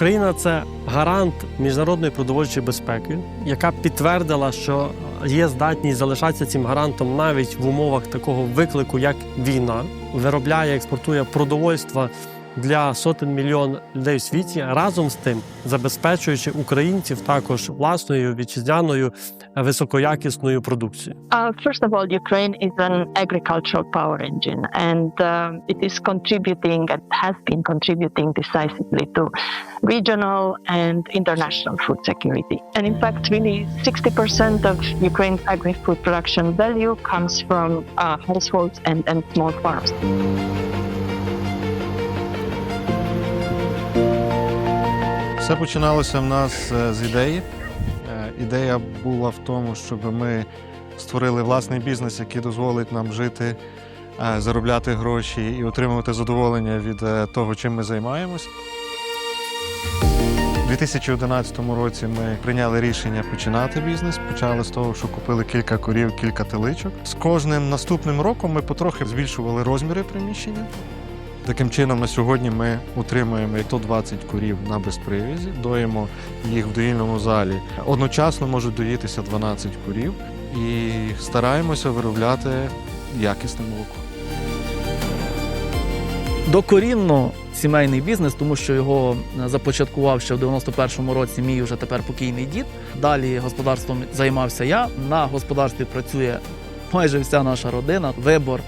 Україна це гарант міжнародної продовольчої безпеки, яка підтвердила, що є здатність залишатися цим гарантом навіть в умовах такого виклику, як війна, виробляє, експортує продовольства для сотень мільйон людей в світі, разом з тим забезпечуючи українців також власною вітчизняною е, високоякісною продукцією. Uh, first of all, Ukraine is an agricultural power engine, and um, it is contributing and has been contributing decisively to regional and international food security. And in fact, really, 60% of Ukraine's agri-food production value comes from uh, households and, and small farms. Все починалося в нас е, з ідеї. Е, Ідея була в тому, щоб ми створили власний бізнес, який дозволить нам жити, е, заробляти гроші і отримувати задоволення від того, чим ми займаємось. У 2011 році ми прийняли рішення починати бізнес. Почали з того, що купили кілька корів, кілька теличок. З кожним наступним роком ми потрохи збільшували розміри приміщення. Таким чином, на сьогодні ми утримуємо 120 курів на безпривізі, доїмо їх в доїльному залі. Одночасно можуть доїтися 12 курів і стараємося виробляти якісне молоко. Докорінно сімейний бізнес, тому що його започаткував ще в 91-му році мій уже тепер покійний дід. Далі господарством займався я. На господарстві працює майже вся наша родина. Вибор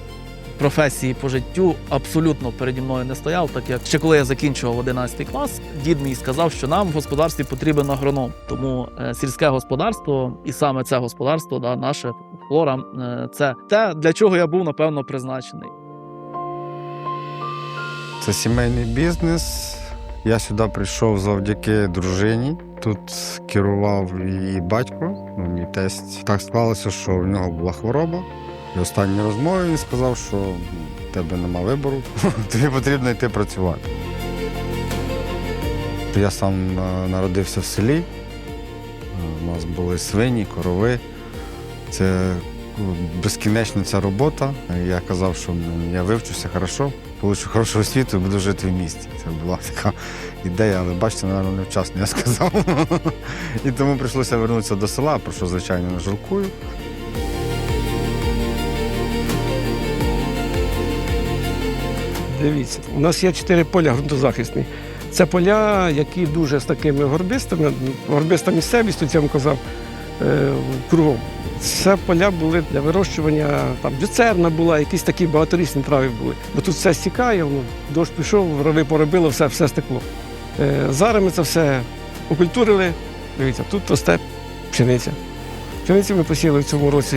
професії по життю абсолютно переді мною не стояв, так як ще коли я закінчував 11 клас, дід мій сказав, що нам в господарстві потрібен агроном. Тому е, сільське господарство і саме це господарство, да, наше флора, е, це те, для чого я був напевно призначений. Це сімейний бізнес. Я сюди прийшов завдяки дружині. Тут керував її батько, ну, мій тесть. Так склалося, що в нього була хвороба. І останній розмові він сказав, що в тебе нема вибору, тобі потрібно йти працювати. Я сам е, народився в селі. Е, У нас були свині, корови. Це ну, безкінечна ця робота. Я казав, що я вивчуся хорошо, получу хорошу освіту і буду жити в місті. Це була така ідея, але бачите, напевно, невчасно я сказав. І тому прийшлося вернутися до села, про що, звичайно, не жалкую. Дивіться, у нас є чотири поля ґрунтозахисні. Це поля, які дуже з такими горбистими, горбиста місцевість, я вам казав, е, кругом. Це поля були для вирощування, там люцерна була, якісь такі багаторічні трави були. Бо тут все стікає, воно, дощ пішов, рови поробило, все, все стекло. Е, зараз ми це все окультурили. Дивіться, тут росте пшениця. Пшениці ми посіяли в цьому році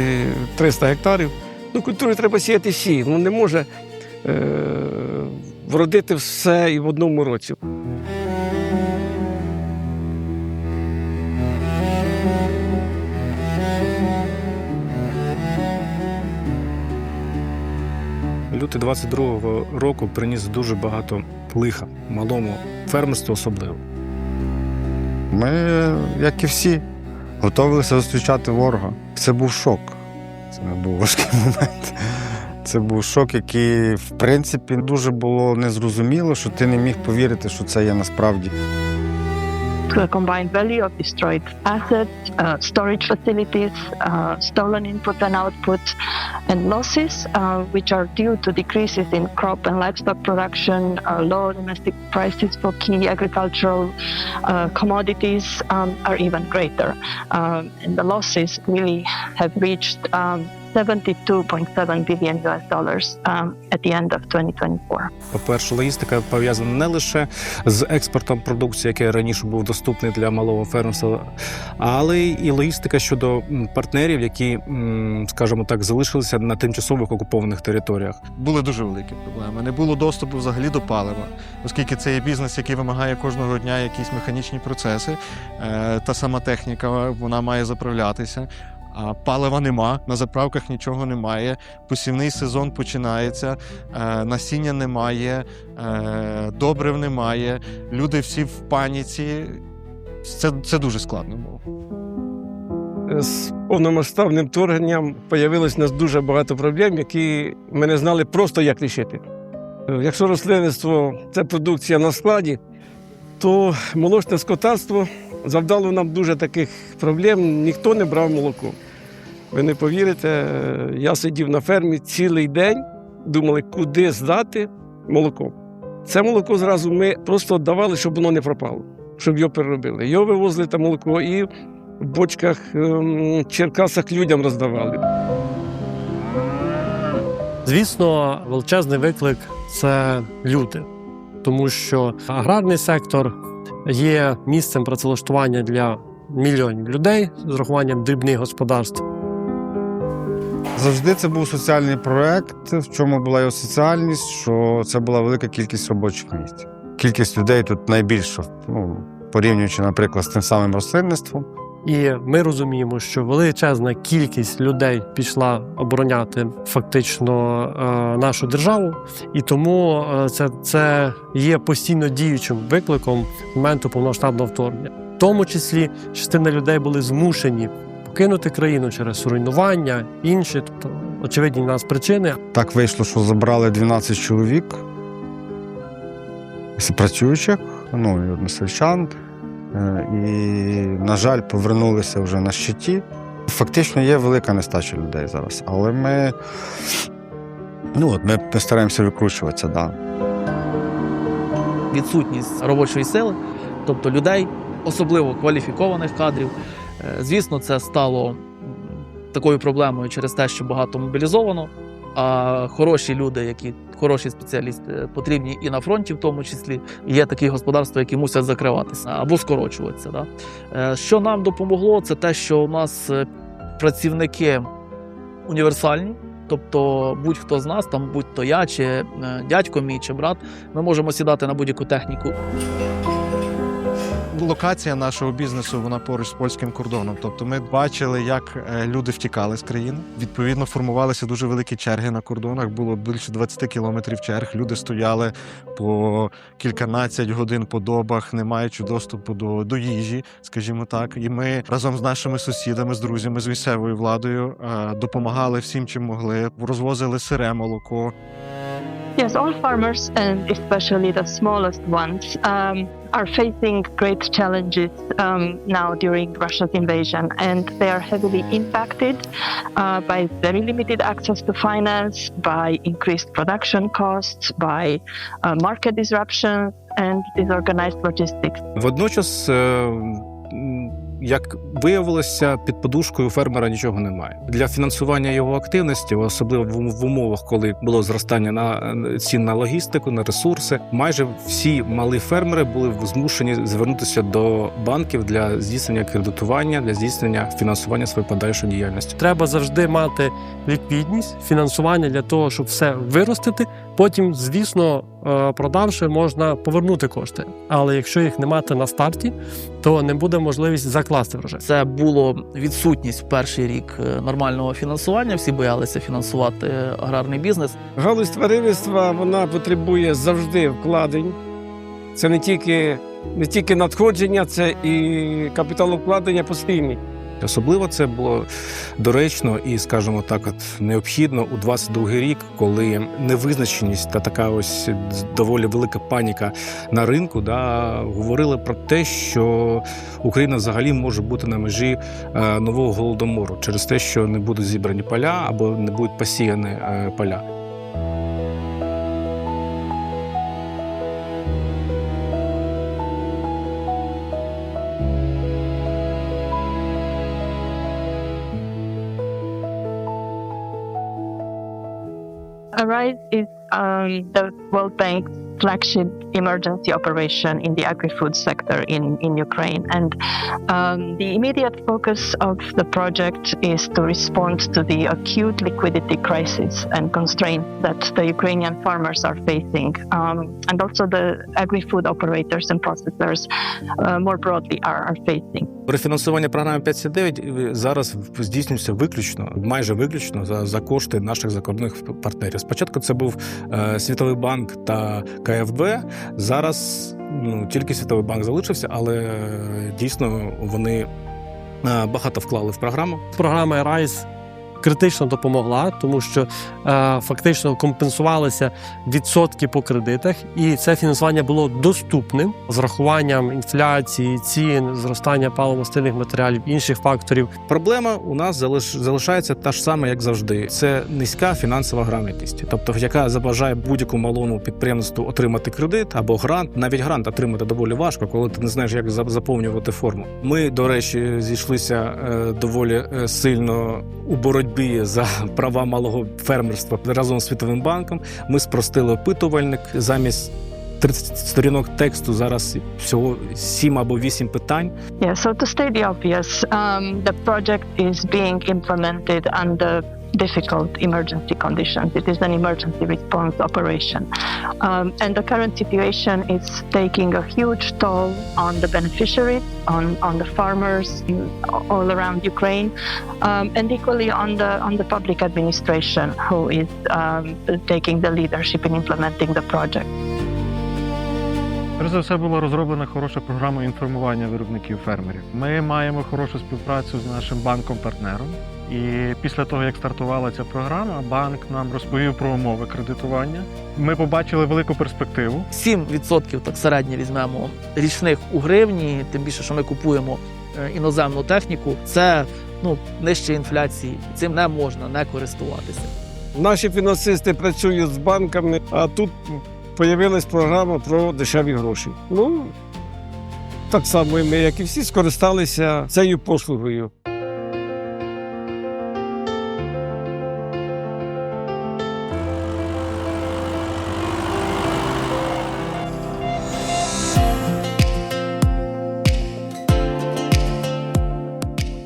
300 гектарів. Ну, культури треба сіяти всі. Ну, не може е, вродити все і в одному році. Лютий 22-го року приніс дуже багато лиха малому фермерству особливо. Ми, як і всі, готувалися зустрічати ворога. Це був шок. Це був важкий момент. Це був шок, який, в принципі, дуже було незрозуміло, що ти не міг повірити, що це є насправді. The combined value of destroyed assets, uh, storage facilities, uh, stolen input and output, and losses, uh, which are due to decreases in crop and livestock production, uh, low domestic prices for key agricultural uh, commodities um, are even greater. Um, and the losses really have reached um, 72.7 billion US dollars um, at the end of 2024. По-перше, логістика пов'язана не лише з експортом продукції, який раніше був доступний для малого фермерства, але і логістика щодо партнерів, які, скажімо так, залишилися на тимчасових окупованих територіях. Були дуже великі проблеми. Не було доступу взагалі до палива, оскільки це є бізнес, який вимагає кожного дня якісь механічні процеси. Е, Та сама техніка вона має заправлятися. А палива нема, на заправках нічого немає. Посівний сезон починається, е, насіння немає, е, добрив немає. Люди всі в паніці. Це, це дуже складно було. З повномасштабним вторгненням появилось у нас дуже багато проблем, які ми не знали просто як рішити. Е, Якщо рослинництво це продукція на складі, то молочне скотарство завдало нам дуже таких проблем. Ніхто не брав молоко. Ви не повірите, я сидів на фермі цілий день, думали, куди здати молоко. Це молоко зразу ми просто віддавали, щоб воно не пропало, щоб його переробили. Його вивозили там молоко і в бочках ем, в Черкасах людям роздавали. Звісно, величезний виклик це люди, тому що аграрний сектор є місцем працевлаштування для мільйонів людей з рахуванням дрібних господарств. Завжди це був соціальний проект, в чому була його соціальність, що це була велика кількість робочих місць. Кількість людей тут найбільша, ну, порівнюючи, наприклад, з тим самим рослинництвом. І ми розуміємо, що величезна кількість людей пішла обороняти фактично е, нашу державу, і тому е, це, це є постійно діючим викликом моменту повномасштабного вторгнення. В тому числі частина людей були змушені покинути країну через руйнування, інші, тобто очевидні в нас причини. Так вийшло, що забрали 12 чоловік з працюючих, ну і односельчан. Е, І, на жаль, повернулися вже на щиті. Фактично є велика нестача людей зараз, але ми, ну, от ми, ми стараємося викручуватися. Да. відсутність робочої сили, тобто людей, особливо кваліфікованих кадрів. Е, Звісно, це стало такою проблемою через те, що багато мобілізовано. А хороші люди, які хороші спеціалісти, потрібні і на фронті, в тому числі є такі господарства, які мусять закриватися або скорочуватися. Да? Е, Що нам допомогло, це те, що у нас е, працівники універсальні. Тобто будь-хто з нас, там будь-то я, чи дядько мій, чи брат, ми можемо сідати на будь-яку техніку. Локація нашого бізнесу вона поруч з польським кордоном. Тобто ми бачили, як е, люди втікали з країни. Відповідно, формувалися дуже великі черги на кордонах. Було більше 20 кілометрів черг. Люди стояли по кільканадцять годин по добах, не маючи доступу до, до їжі, скажімо так. І ми разом з нашими сусідами, з друзями, з місцевою владою е, допомагали всім, чим могли. Розвозили сире молоко, Yes, all farmers, and especially the smallest ones, um, are facing great challenges um, now during Russia's invasion, and they are heavily impacted uh, by very limited access to finance, by increased production costs, by uh, market disruptions, and disorganized logistics. Водночас, е, м, як виявилося, під подушкою фермера нічого немає. Для фінансування його активності, особливо в умовах, коли було зростання на цін на логістику, на ресурси, майже всі малі фермери були змушені звернутися до банків для здійснення кредитування, для здійснення фінансування своєї подальшої діяльності. Треба завжди мати ліквідність, фінансування для того, щоб все виростити. Потім, звісно, е, продавши, можна повернути кошти. Але якщо їх не мати на старті, то не буде можливість закласти врожай. Це було відсутність в перший рік е, нормального фінансування. Всі боялися фінансувати аграрний бізнес. Галузь тваринництва вона потребує завжди вкладень. Це не тільки, не тільки надходження, це і капіталовкладення постійні. Особливо це було доречно і, скажімо так, от необхідно у 22 рік, коли невизначеність та така ось доволі велика паніка на ринку, да, говорили про те, що Україна взагалі може бути на межі е, нового голодомору через те, що не будуть зібрані поля або не будуть посіяні е, поля. Arise is um, the World Bank's flagship emergency operation in the agri-food sector in, in Ukraine. And um, the immediate focus of the project is to respond to the acute liquidity crisis and constraints that the Ukrainian farmers are facing. Um, and also the agri-food operators and processors uh, more broadly are, are facing. Перефінансування програми 579 зараз здійснюється виключно, майже виключно за, за кошти наших закордонних партнерів. Спочатку це був е, Світовий банк та КФБ. Зараз ну, тільки Світовий банк залишився, але е, дійсно вони е, багато вклали в програму. Програма RISE критично допомогла, тому що е, фактично компенсувалися відсотки по кредитах, і це фінансування було доступним з рахуванням інфляції, цін, зростання паливо-мастильних матеріалів, інших факторів. Проблема у нас залиш... залишається та ж сама, як завжди. Це низька фінансова грамотність, тобто яка забажає будь-якому малому підприємству отримати кредит або грант. Навіть грант отримати доволі важко, коли ти не знаєш, як заповнювати форму. Ми, до речі, зійшлися е, доволі е, сильно у боротьбі за права малого фермерства разом з світовим банком. Ми спростили опитувальник замість 30 сторінок тексту. Зараз всього 7 або 8 питань. Yeah, so to state the obvious, um, the project is being implemented under difficult emergency conditions. It is an emergency response operation. Um, and the current situation is taking a huge toll on the beneficiaries, on, on the farmers in- all around Ukraine, um, and equally on the, on the public administration who is um, taking the leadership in implementing the project. Перш за все була розроблена хороша програма інформування виробників фермерів. Ми маємо хорошу співпрацю з нашим банком-партнером. І після того, як стартувала ця програма, банк нам розповів про умови кредитування. Ми побачили велику перспективу. 7% так середньо візьмемо річних у гривні, тим більше, що ми купуємо е, іноземну техніку, це ну нижче інфляції. Цим не можна не користуватися. Наші фінансисти працюють з банками, а тут з'явилась програма про дешеві гроші. Ну, так само і ми, як і всі, скористалися цією послугою.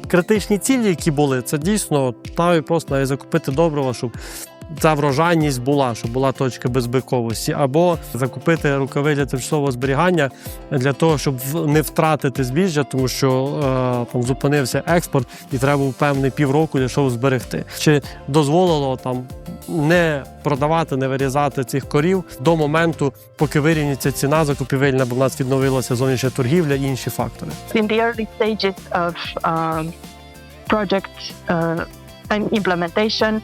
Критичні цілі, які були, це дійсно навіть просто навіть закупити добрива, щоб ця врожайність була, щоб була точка безбиковості, або закупити рукави для тимчасового зберігання для того, щоб не втратити збіжжя, тому що е, там зупинився експорт і треба був певний півроку для того зберегти. Чи дозволило там не продавати, не вирізати цих корів до моменту, поки вирівняться ціна закупівельна, бо в нас відновилася зовнішня торгівля і інші фактори. in the early stages of um, project uh, and implementation,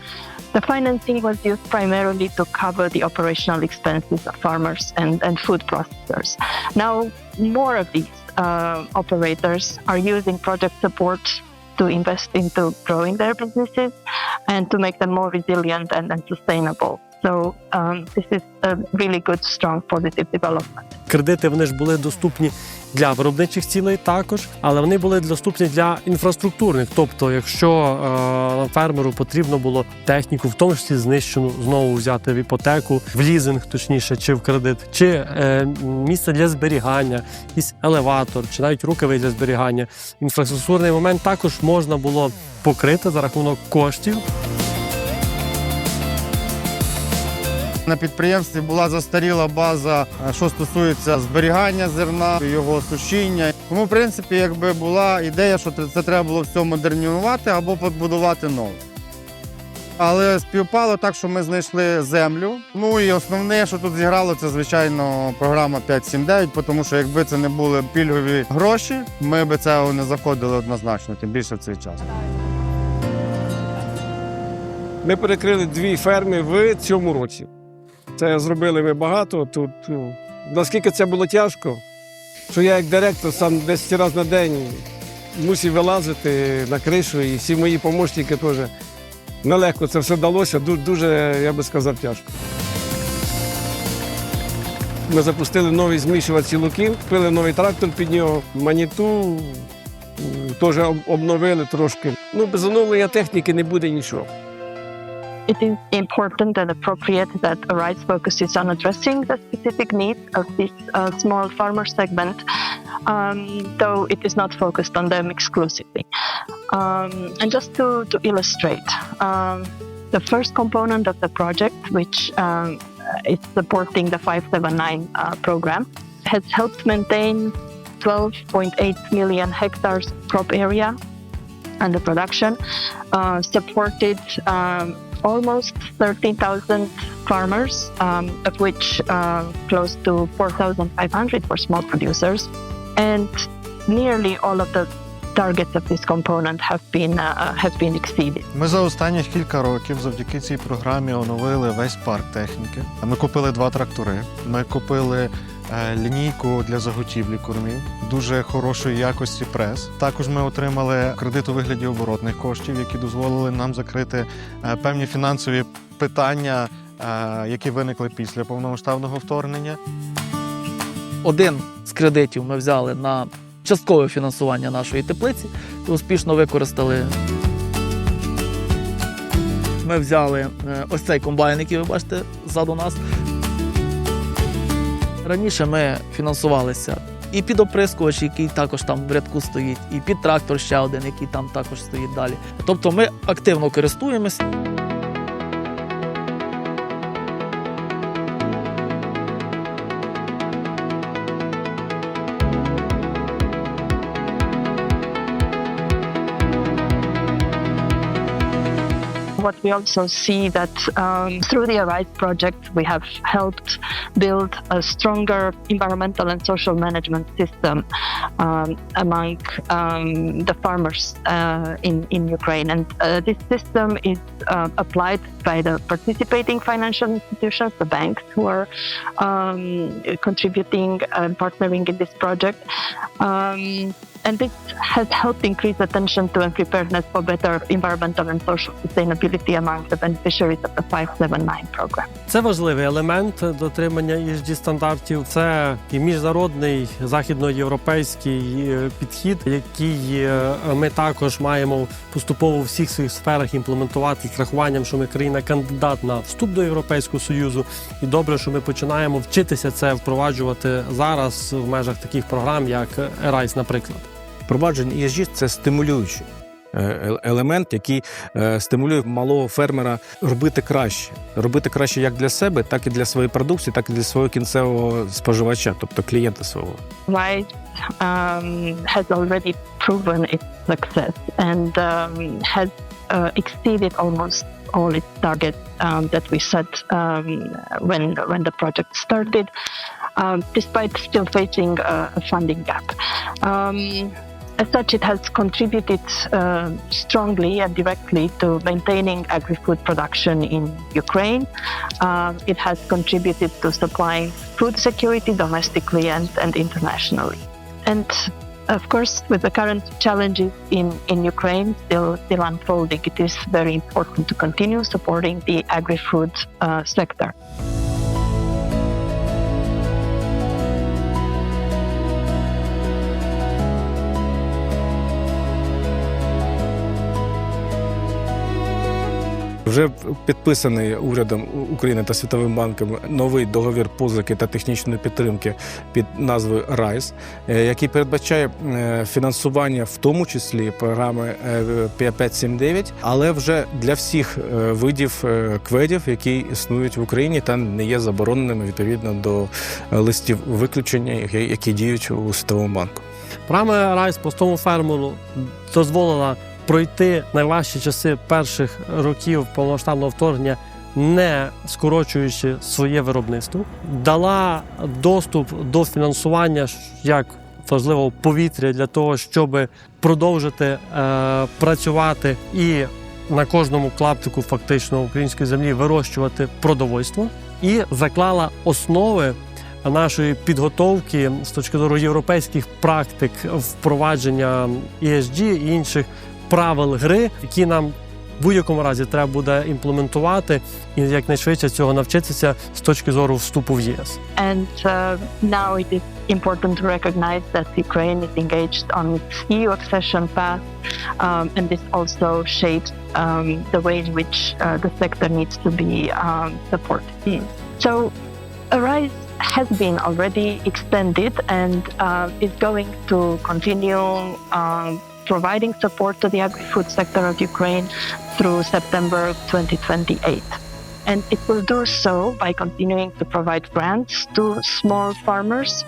the financing was used primarily to cover the operational expenses of farmers and, and food processors. Now, more of these uh, operators are using project support to invest into growing their businesses and to make them more resilient and, and sustainable. So, um, this is a really good, strong, positive development. Кредити вони ж були доступні для виробничих цілей також, але вони були доступні для інфраструктурних. Тобто, якщо е, фермеру потрібно було техніку, в тому числі знищену, знову взяти в іпотеку, в лізинг, точніше, чи в кредит, чи е, місце для зберігання, якийсь елеватор, чи навіть рукави для зберігання. Інфраструктурний момент також можна було покрити за рахунок коштів. На підприємстві була застаріла база, е, що стосується зберігання зерна, його сушіння. Тому, в принципі, якби була ідея, що це треба було все модернізувати або побудувати нове. Але співпало так, що ми знайшли землю. Ну і основне, що тут зіграло, це звичайно програма 579, тому що якби це не були пільгові гроші, ми би цього не заходили однозначно, тим більше в цей час. Ми перекрили дві ферми в цьому році. Це зробили ми багато. Тут ну, наскільки це було тяжко, що я як директор сам 10 разів на день мусив вилазити на кришу, і всі мої помощники теж нелегко це все вдалося. Дуже, я би сказав, тяжко. Ми запустили новий змішувач сілоків, купили новий трактор під нього, маніту теж обновили трошки. Ну, без оновлення техніки не буде нічого. It is important and appropriate that Arise focuses on addressing the specific needs of this uh, small farmer segment, um, though it is not focused on them exclusively. Um, and just to, to illustrate, um, the first component of the project, which um, is supporting the 579 uh, program, has helped maintain 12.8 million hectares crop area under production, uh, supported um, almost 13,000 farmers, um, of which uh, close to 4,500 were small producers, and nearly all of the targets of this component have been uh, have been exceeded. Ми за останніх кілька років завдяки цій програмі оновили весь парк техніки. Ми купили два трактори. Ми купили е, лінійку для заготівлі кормів, дуже хорошої якості прес. Також ми отримали кредит у вигляді оборотних коштів, які дозволили нам закрити е, певні фінансові питання, е, які виникли після повномасштабного вторгнення. Один з кредитів ми взяли на часткове фінансування нашої теплиці і успішно використали. Ми взяли е, ось цей комбайн, який ви бачите ззаду нас. Раніше ми фінансувалися і під оприскувач, який також там в рядку стоїть, і під трактор ще один, який там також стоїть далі. Тобто ми активно користуємось. We also see that um, through the Arise project, we have helped build a stronger environmental and social management system um, among um, the farmers uh, in, in Ukraine. And uh, this system is uh, applied by the participating financial institutions, the banks who are um, contributing and partnering in this project. And this has helped increase attention to and preparedness for better environmental and social sustainability among the beneficiaries of the 579 program. Це важливий елемент дотримання ESG стандартів. Це і міжнародний західноєвропейський е, підхід, який е, ми також маємо поступово у всіх своїх сферах імплементувати з рахуванням, що ми країна кандидат на вступ до Європейського союзу. І добре, що ми починаємо вчитися це впроваджувати зараз в межах таких програм, як ERISE, наприклад. Впровадження ESG – це стимулюючий е, е- елемент, який е, стимулює малого фермера робити краще, робити краще як для себе, так і для своєї продукції, так і для свого кінцевого споживача, тобто клієнта свого. RISE um, has already proven its success and um, has uh, exceeded almost all its targets um, that we set um, when when the project started, um, despite still facing a, a funding gap. Um, as such, it has contributed uh, strongly and directly to maintaining agri-food production in Ukraine. Um, it has contributed to supplying food security domestically and, and internationally. And of course, with the current challenges in, in Ukraine still still unfolding, it is very important to continue supporting the agri-food uh, sector. Вже підписаний урядом України та Світовим банком новий договір позики та технічної підтримки під назвою RISE, е, який передбачає е, фінансування, в тому числі програми е, 5579, але вже для всіх е, видів е, кведів, які існують в Україні та не є забороненими відповідно до е, листів виключення, які- які діють у Світовому банку. Програма Райс простому фермеру дозволила пройти найважчі часи перших років повномасштабного вторгнення, не скорочуючи своє виробництво, дала доступ до фінансування як важливого повітря для того, щоб продовжити е, працювати і на кожному клаптику фактично української землі вирощувати продовольство, і заклала основи нашої підготовки з точки зору європейських практик впровадження ESG і інших правил гри, які нам в будь-якому разі треба буде імплементувати і якнайшвидше цього навчитися з точки зору вступу в ЄС. And uh, now it is important to recognize that Ukraine is engaged on its EU accession path, um, and this also shapes um, the way in which uh, the sector needs to be um, supported. So, Arise has been already extended and uh, is going to continue um, providing support to the agri-food sector of Ukraine through September 2028 and it will do so by continuing to provide grants to small farmers.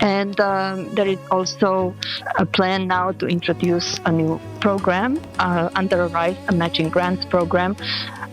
And um, there is also a plan now to introduce a new program uh, under RISE, a matching grants program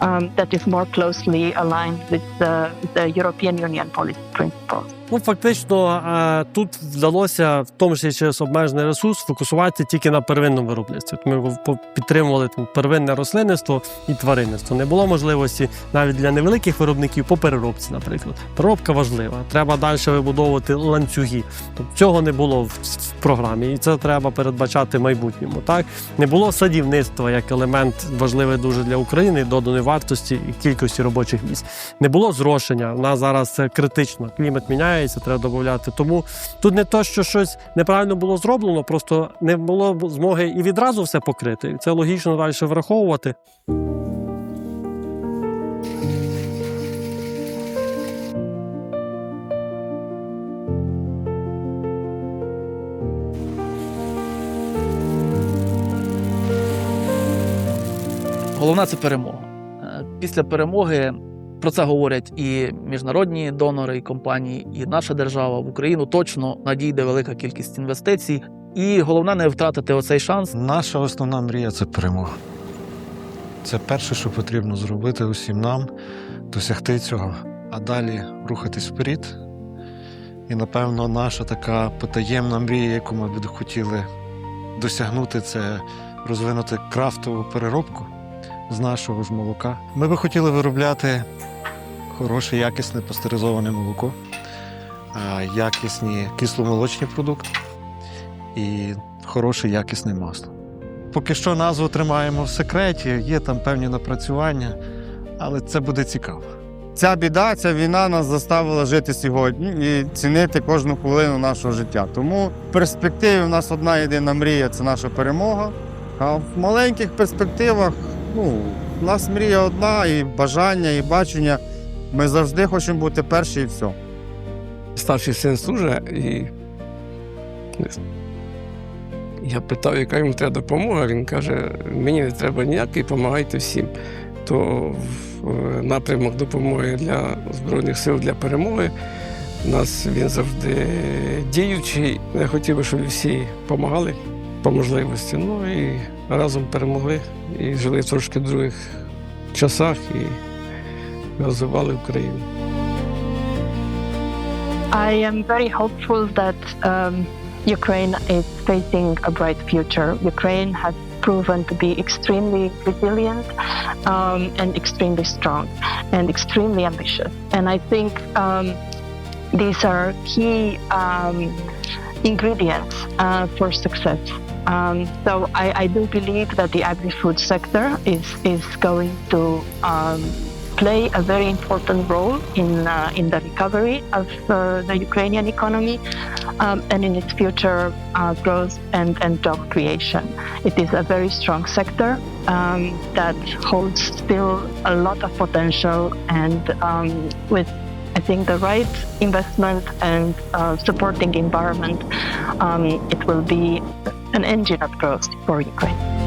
um, that is more closely aligned with the, the European Union policy principles. Ну, фактично, е, тут вдалося, в тому числі через обмежений ресурс, фокусуватися тільки на первинному виробництві. Ми підтримували там, первинне рослинництво і тваринництво. Не було можливості навіть для невеликих виробників по переробці, наприклад. Переробка важлива. Треба далі вибудовувати ланцюги. Тобто цього не було в, програмі, і це треба передбачати в майбутньому. Так не було садівництва як елемент важливий дуже для України, доданої вартості і кількості робочих місць. Не було зрошення. У нас зараз це критично. Клімат міняється, треба додати. Тому тут не то, що щось неправильно було зроблено, просто не було змоги і відразу все покрити. Це логічно далі враховувати. Головне це перемога. Е, Після перемоги про це говорять і міжнародні донори, і компанії, і наша держава в Україну точно надійде велика кількість інвестицій. І головне не втратити оцей шанс. Наша основна мрія це перемога. Це перше, що потрібно зробити усім нам, досягти цього, а далі рухатись вперед. І, напевно, наша така потаємна мрія, яку ми б хотіли досягнути, це розвинути крафтову переробку з нашого ж молока. Ми би хотіли виробляти хороше, якісне пастеризоване молоко, якісні кисломолочні продукти і хороше якісне масло. Поки що назву тримаємо в секреті, є там певні напрацювання, але це буде цікаво. Ця біда, ця війна нас заставила жити сьогодні і цінити кожну хвилину нашого життя. Тому в перспективі в нас одна єдина мрія це наша перемога. А в маленьких перспективах ну, у нас мрія одна, і бажання, і бачення. Ми завжди хочемо бути перші і все. Старший син служить і я питав, яка йому треба допомога. Він каже: мені не треба ніякої, допомагайте всім. То в напрямок допомоги для Збройних сил для перемоги. У нас він завжди діючий. Я хотів би, щоб всі допомагали по можливості. Ну і разом перемогли і жили в трошки других часах і розвивали Україну. I am very hopeful that um, Ukraine is facing a bright future. Ukraine has proven to be extremely resilient um, and extremely strong and extremely ambitious. And I think um, these are key um, ingredients uh, for success. Um, so I, I do believe that the agri-food sector is is going to um, play a very important role in uh, in the recovery of uh, the Ukrainian economy um, and in its future uh, growth and, and job creation. It is a very strong sector um, that holds still a lot of potential, and um, with I think the right investment and uh, supporting environment, um, it will be an engine of growth for Ukraine.